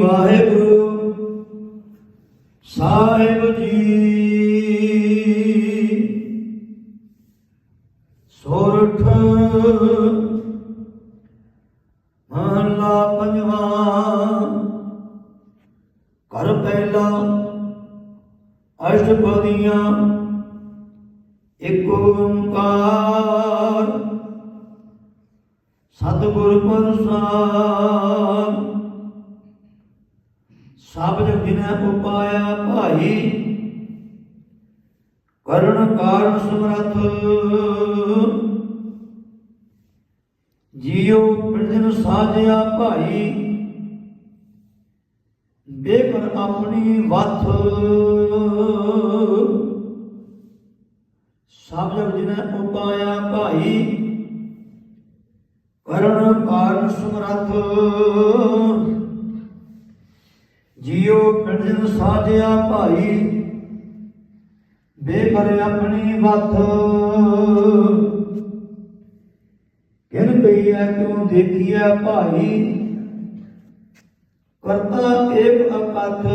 ਵਾਹਿਗੁਰੂ? ਸਾਹਿਬ ਜੀ। ਸੋਰਠ ਮਹਲਾ ਪੰਜਵਾ। ਕਰ ਪਹਿਲਾ ਅਸ਼ਟਪਦੀਆਂ ਇੱਕ ਓੰਕਾਰ। ਸਤਿਗੁਰ ਪ੍ਰਸਾਦ ਸਭ ਜਗ ਜਿਨੈ ਉਪਾਇਆ ਭਾਈ। ਕਰਨ ਕਾਰਨ ਸਮਰਥ। ਜੀਉ ਬਿਰਜਨ ਸਾਜਿਆ ਭਾਈ। ਬੇਕਰ ਆਪਣੀ ਵਥ। ਸਭ ਜਗ ਜਿਨੈ ਉਪਾਇਆ ਭਾਈ। ਕਰਨ ਕਾਰਨ ਸਮਰਥ। ਜੀਉ ਪਿੰਡ ਸਾਜਿਆ ਭਾਈ ਬੇਕਰ ਆਪਣੀ ਵਥ ਕਿਨ ਪਈਆ ਕਿਉ ਦੇਖਿਆ ਭਾਈ? ਕਰਤਾ ਏਕ ਅਕਥ।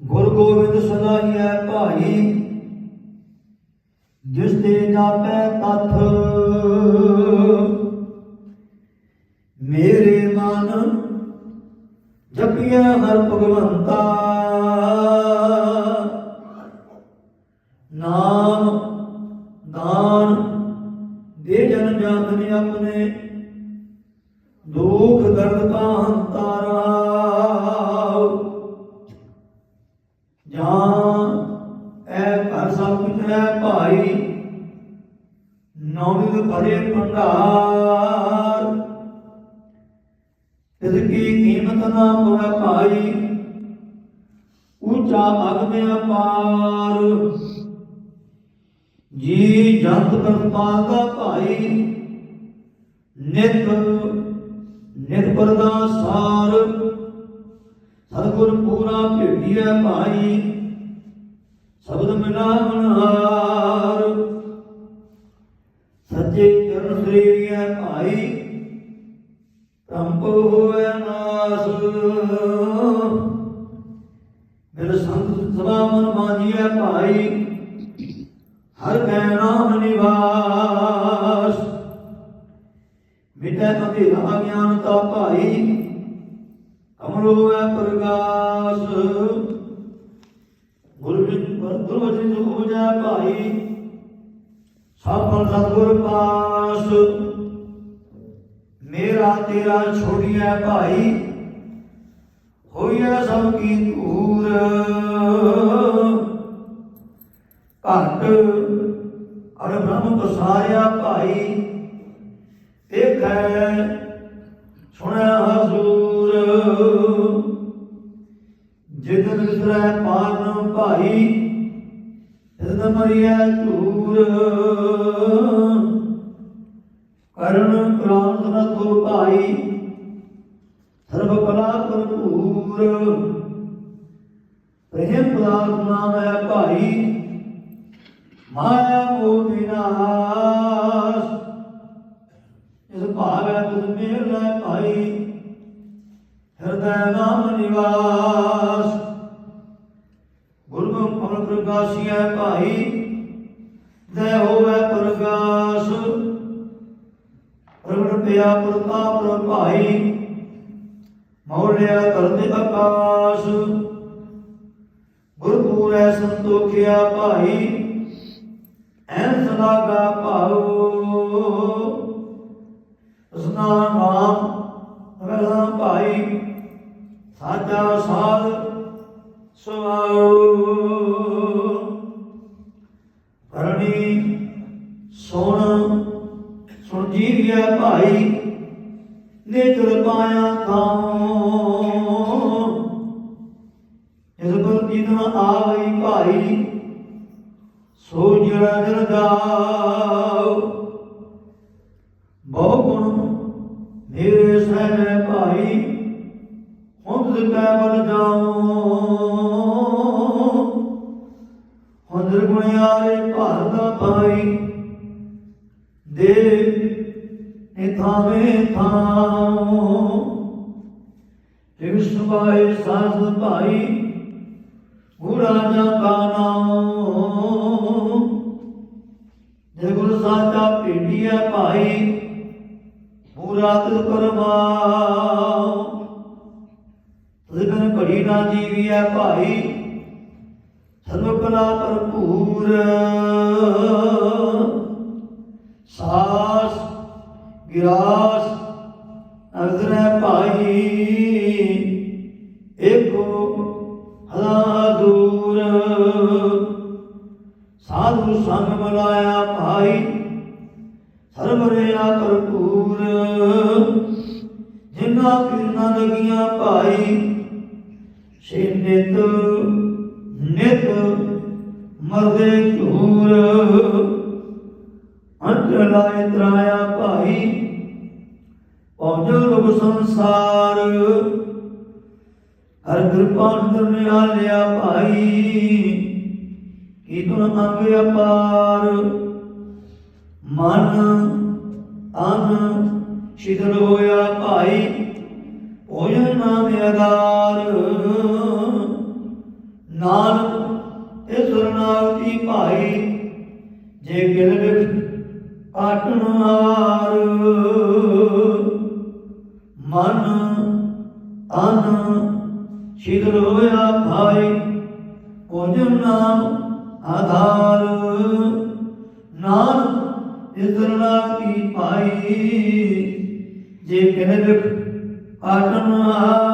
ਗੁਰ ਗੋਬਿੰਦ ਸਦਾਈਐ ਭਾਈ, ਜਿਸ ਤੇ ਜਾਪੈ ਤਥ। ਜਪਿਆ ਹਰ ਭਗਵੰਤਾ। ਨਾਮ, ਦਾਨ ਦੇ ਜਨ ਜਾਤਨ ਆਪਣੇ। ਦੁਖ ਦਰਦ ਕਾ ਹੰਤਾਰਾ ਜਾਂ ਐ ਘਰ ਸਭ ਕੁਝ ਹੈ ਭਾਈ ਨੌਵਿਦ ਭਰੇ ਭੰਡਾਰ। ਇਸ ਕੀ ਕੀਮਤ ਨਾ ਪੁਰਾ ਭਾਈ? ਉੱਚਾ ਅਗਮੇ ਅਪਾਰ ਜੀ ਜੰਤ ਕਰਤਾਲ ਦਾ ਭਾਈ। ਨਿਤ ਨਿਤ ਪਰਦਾ ਸਾਰ। ਸਤਿਗੁਰ ਪੂਰਾ ਭੇਟਿਆ ਭਾਈ। ਸ਼ਬਦ ਮਿਲਾਵਣ ਹਾਰ। ਮਨ ਮਾਜੀਐ ਭਾਈ। ਹਰ ਕੈ ਨਾਮ ਨਿਵਾਸ। ਮਿਟੈ ਅੰਧੇਰਾ ਗਿਆਨਤਾ ਭਾਈ, ਕਮਲੋ ਹੈ ਪ੍ਰਗਾਸ। ਗੁਰ ਵਿੱਚ ਗੁਰ ਵਚਨ ਜੋ ਭਾਈ ਸਫਲ ਸਤਿਗੁਰ ਪਾਸ। ਮੇਰਾ ਤੇਰਾ ਛੋੜਿਆ ਭਾਈ ਹੋਈਆ ਸਭ ਕੀ ਧੂਰ। ਘਟ ਅਰ ਬ੍ਰਹਮ ਪਸਾਰਿਆ ਭਾਈ, ਦੇਖੈ ਸੁਣਿਆ ਹਜ਼ੂਰ। ਜਿਤਨ ਵਿਸਰੈ ਪਾਰਨ ਭਾਈ ਤਿਨ ਮਰਿਆ ਧੂਰ। ਕਰਨ ਪ੍ਰਾਨ ਸਨਤੁਰ ਭਾਈ, ਸਰਬ ਕਲਾ ਭਰਪੂਰ। ਪ੍ਰੇਮ ਪਦਾਰਥ ਨਾਮ ਹੈ ਭਾਈ ਮਾਇਆ ਮੋਹ ਵਿਨਾਸ਼ ਇਸ ਭਾਵੈ ਤੁਧ ਮੇਰ ਲੈ ਭਾਈ, ਹਿਰਦੈ ਨਾਮ ਨਿਵਾਸ। ਗੁਰਮੁਖ ਅਮਰ ਪ੍ਰਕਾਸ਼ੀਐ ਭਾਈ ਦੇ ਹੋਵੇ ਪ੍ਰਕਾਸ਼ ਪ੍ਰਗਟ ਪਿਆ ਪ੍ਰਤਾਪ ਭਾਈ, ਮੌਲਿਆ ਕਰਦੇ ਆਕਾਸ਼। ਗੁਰਪੂਰੈ ਸੰਤੋਖਿਆ ਭਾਈ ਐਨ ਸਲਾਗਾ ਭਾਉ ਉਸਨਾ ਨਾਮ ਰਲਾ ਭਾਈ, ਸਾਚਾ ਸਾਧ ਸੁਆਉ ਕਰਨੀ ਸੁਣ ਸੁਣ ਜੀਵਿਆ ਭਾਈ, ਨੇਤਰ ਪਾਇਆ ਥਾਉ। ਇਸ ਪਰ ਜਿਨ ਆਵਈ ਭਾਈ ਸੋ ਜੜਾ ਜਨ ਜਾਉ ਬਹੁ ਗੁਣ ਮੇਰੇ ਸਹਿ ਭਾਈ ਹੁਣ ਕੈ ਬਲ ਜਾਉ ਹੁੰਦਰ ਗੁਣਿਆਰੇ ਭਾਰਦਾ ਭਾਈ, ਦੇ ਨਿਥਾ ਥਾਵੇਂ ਥਾਉ ਜਿਵ ਸੁਭਾਏ ਸਾਧ ਭਾਈ ਗੁਰਾ ਜਾ ਕਾ ਨਾਮ ਜੇ ਗੁਰ ਸਾਚਾ ਭੇਟੀਐ ਭਾਈ ਪੂਰਾ ਤਿਲ ਕਰਵਾਉ ਤਿਨ ਘੜੀ ਨਾ ਜੀਵੀਐ ਭਾਈ ਸਰਬ ਕਲਾ ਭਰਪੂਰ। ਸਾਸ ਗਿਰਾਸ ਅਗਰੈ ਭਾਈ, ਏਕੋ ਸਾਧੂ ਸੰਗ ਮਲਾਇਆ ਭਾਈ। ਸਰਬ ਰਿਆ ਭਰਪੂਰ ਜਿਨਾ ਕਿਰਨਾਂ ਲਗੀਆਂ ਭਾਈ। ਸੇ ਨਿਤ ਨਿਤ ਮਰਦੇ ਝੂਰ। ਅੰਤ ਲਾਇ ਤਰਾਇਆ ਭਾਈ। ਪਹੁੰਚੋ ਲੋਕ ਸੰਸਾਰ। ਹਰ ਕਿਰਪਾ ਅੰਦਰ ਨਿਆਲਿਆ ਭਾਈ। ਕੀ ਅੰਗ ਅਪਾਰ। ਮਨ ਤਨ ਸ਼ਿਦਲ ਹੋਇਆ ਭਾਈ ਭੋਜਨ ਨਾਮ ਆਧਾਰ। ਨਾਨਕ ਇਹ ਸਰਨਾਗਤੀ ਭਾਈ, ਜੇ ਗਿਲ ਵਿਖ ਕਾਟਨ ਮਨ ਤਨ ਸ਼ਿਥਲ ਹੋਇਆ ਭਾਈ ਭੋਜਨ ਨਾਮ ਆਧਾਰ। ਨਾਨਕ ਇਸਰਨਾਤੀ ਪਾਈ? ਜੇ ਕਹਿ ਲਿਖ ਆਟਨ ਹਾਰ